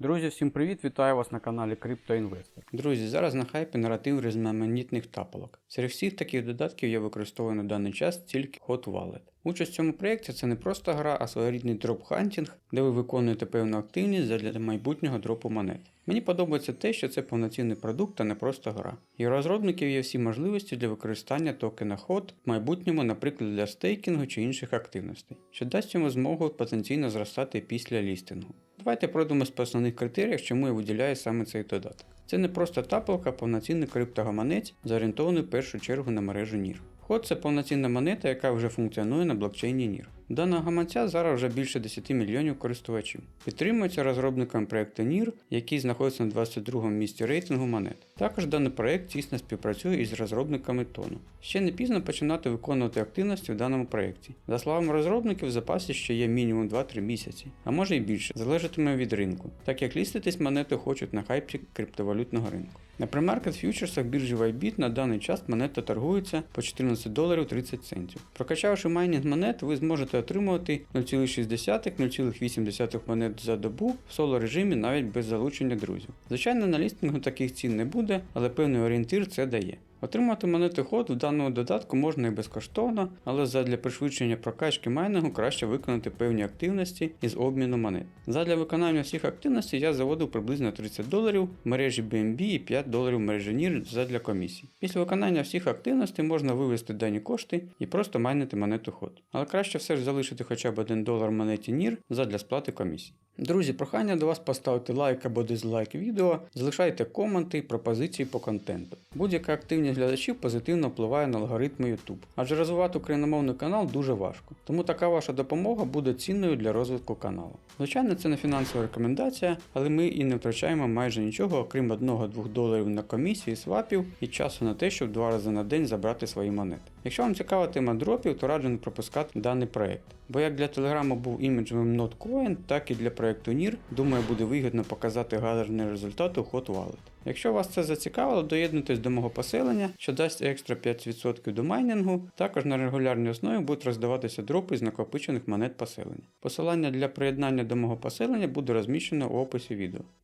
Друзі, всім привіт! Вітаю вас на каналі CryptoInvestor. Друзі, зараз на хайпі наратив різноманітних тапалок. Серед всіх таких додатків я використовую на даний час тільки Hot Wallet. Участь в цьому проєкті це не просто гра, а своєрідний дроп-хантінг, де ви виконуєте певну активність для майбутнього дропу монет. Мені подобається те, що це повноцінний продукт, а не просто гра. І у розробників є всі можливості для використання токена HOT в майбутньому, наприклад, для стейкінгу чи інших активностей, що дасть йому змогу потенційно зростати після лістингу. Давайте пройдемось по основних критеріях, чому я виділяю саме цей додаток. Це не просто тапалка, а повноцінний криптогаманець, зорієнтований в першу чергу на мережу NIR. Ход це повноцінна монета, яка вже функціонує на блокчейні NIR. Даного гаманця зараз вже більше 10 мільйонів користувачів. Підтримується розробником проекту NIR, який знаходиться на 22 му місці рейтингу монет. Також даний проект тісно співпрацює із розробниками тону. Ще не пізно починати виконувати активності в даному проєкті. За словами розробників, в запасі ще є мінімум 2-3 місяці, а може і більше, залежатиме від ринку, так як ліститись монети хочуть на хайпі криптовалютного ринку. На премаркет фьючерсах біржі Bybit на даний час монета торгується по 14 доларів 30 центів. Прокачавши майнінг монет, ви зможете отримувати 0,6-0,8 монет за добу в соло режимі навіть без залучення друзів. Звичайно, на лістингу таких цін не буде, але певний орієнтир це дає. Отримати монети ход в даному додатку можна і безкоштовно, але задля пришвидшення прокачки майнингу краще виконати певні активності із обміну монет. Задля виконання всіх активностей я заводив приблизно 30 доларів в мережі BNB і 5 доларів в мережі NIR задля комісій. Після виконання всіх активностей можна вивести дані кошти і просто майнити монету ход. Але краще все ж залишити хоча б 1 долар в монеті NIR задля сплати комісій. Друзі, прохання до вас поставити лайк або дизлайк відео, залишайте коменти, і пропозиції по контенту. Будь-яка активність глядачів позитивно впливає на алгоритми YouTube, адже розвивати україномовний канал дуже важко. Тому така ваша допомога буде цінною для розвитку каналу. Звичайно, це не фінансова рекомендація, але ми і не втрачаємо майже нічого, окрім 1-2 доларів на комісії, свапів і часу на те, щоб два рази на день забрати свої монети. Якщо вам цікава тема дропів, то раджу не пропускати даний проект. Бо як для Телеграму був іміджевим NotCoin, так і для проекту NIR, думаю, буде вигідно показати газерний результат у Hot Wallet. Якщо вас це зацікавило, доєднуйтесь до мого поселення, що дасть екстра 5% до майнінгу. Також на регулярній основі будуть роздаватися дропи з накопичених монет поселення. Посилання для приєднання до мого поселення буде розміщено у описі відео.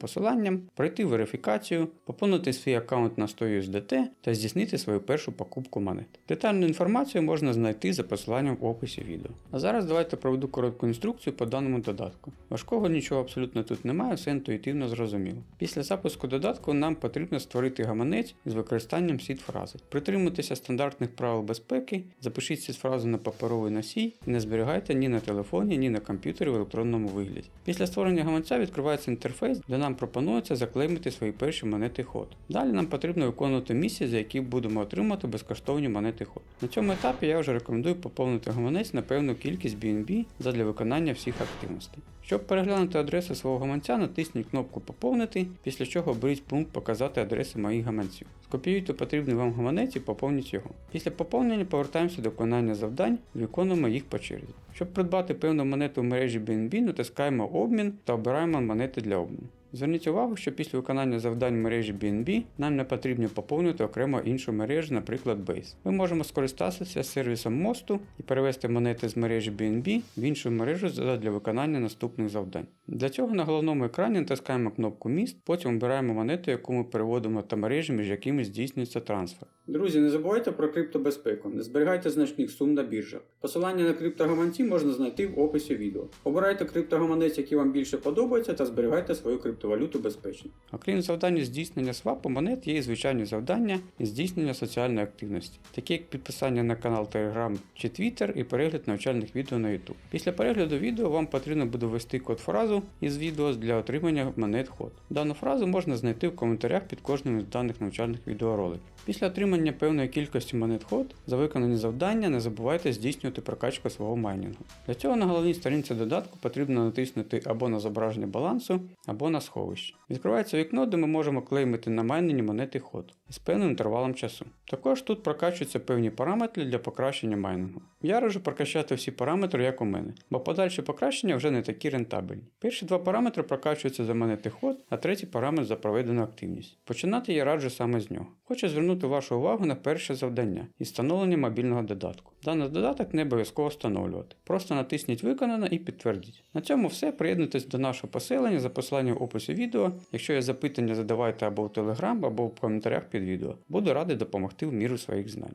посиланням, пройти верифікацію, поповнити свій аккаунт на 100 USDT та здійснити свою першу покупку монет. Детальну інформацію можна знайти за посиланням в описі відео. А зараз давайте проведу коротку інструкцію по даному додатку. Важкого нічого абсолютно тут немає, все інтуїтивно зрозуміло. Після запуску додатку нам потрібно створити гаманець з використанням сід-фрази. Притримуйтеся стандартних правил безпеки, запишіть сід-фразу на паперовий носій і не зберігайте ні на телефоні, ні на комп'ютері в електронному вигляді. Після створення гаманця відкривається інтерфейс, де нам пропонується заклеймити свої перші монети ход. Далі нам потрібно виконувати місії, за які будемо отримати безкоштовні монети ход. На цьому етапі я вже рекомендую поповнити гаманець на певну кількість BNB задля виконання всіх активностей. Щоб переглянути адресу свого гаманця, натисніть кнопку Поповнити, після чого оберіть пункт Показати адреси моїх гаманців. Скопіюйте потрібний вам гаманець і поповніть його. Після поповнення повертаємося до виконання завдань і виконуємо їх по черзі. Щоб придбати певну монету в мережі BNB, натискаємо обмін та обираємо монети для обміну. Зверніть увагу, що після виконання завдань мережі BNB нам не потрібно поповнити окремо іншу мережу, наприклад Base. Ми можемо скористатися сервісом мосту і перевести монети з мережі BNB в іншу мережу для виконання наступних завдань. Для цього на головному екрані натискаємо кнопку Міст, потім обираємо монету, яку ми переводимо та мережі, між якими здійснюється трансфер. Друзі, не забувайте про криптобезпеку, не зберігайте значних сум на біржах. Посилання на криптогаманці можна знайти в описі відео. Обирайте криптогаманець, який вам більше подобається, та зберігайте свою криптовалюту безпечно. Окрім завдання здійснення свапу монет, є і звичайні завдання здійснення соціальної активності, такі як підписання на канал Telegram чи Twitter і перегляд навчальних відео на YouTube. Після перегляду відео вам потрібно буде ввести код-фразу із відео для отримання монет ход. Дану фразу можна знайти в коментарях під кожним із даних навчальних відеороликів. Після отримання певної кількості монет ход за виконані завдання не забувайте здійснювати прокачку свого майнінгу. Для цього на головній сторінці додатку потрібно натиснути або на зображення балансу, або на сховищі. Відкривається вікно, де ми можемо клеймити на майнені монети ход з певним інтервалом часу. Також тут прокачуються певні параметри для покращення майнингу. Я раджу прокачати всі параметри, як у мене, бо подальші покращення вже не такі рентабельні. Перші два параметри прокачуються за монети ход, а третій параметр за проведену активність. Починати я раджу саме з нього. Хочу звернути вашу увагу на перше завдання із встановлення мобільного додатку. Даний додаток не обов'язково встановлювати. Просто натисніть виконано і підтвердіть. На цьому все. Приєднуйтесь до нашого поселення за посиланням в описі відео. Якщо є запитання, задавайте або в Telegram, або в коментарях під відео. Буду радий допомогти в міру своїх знань.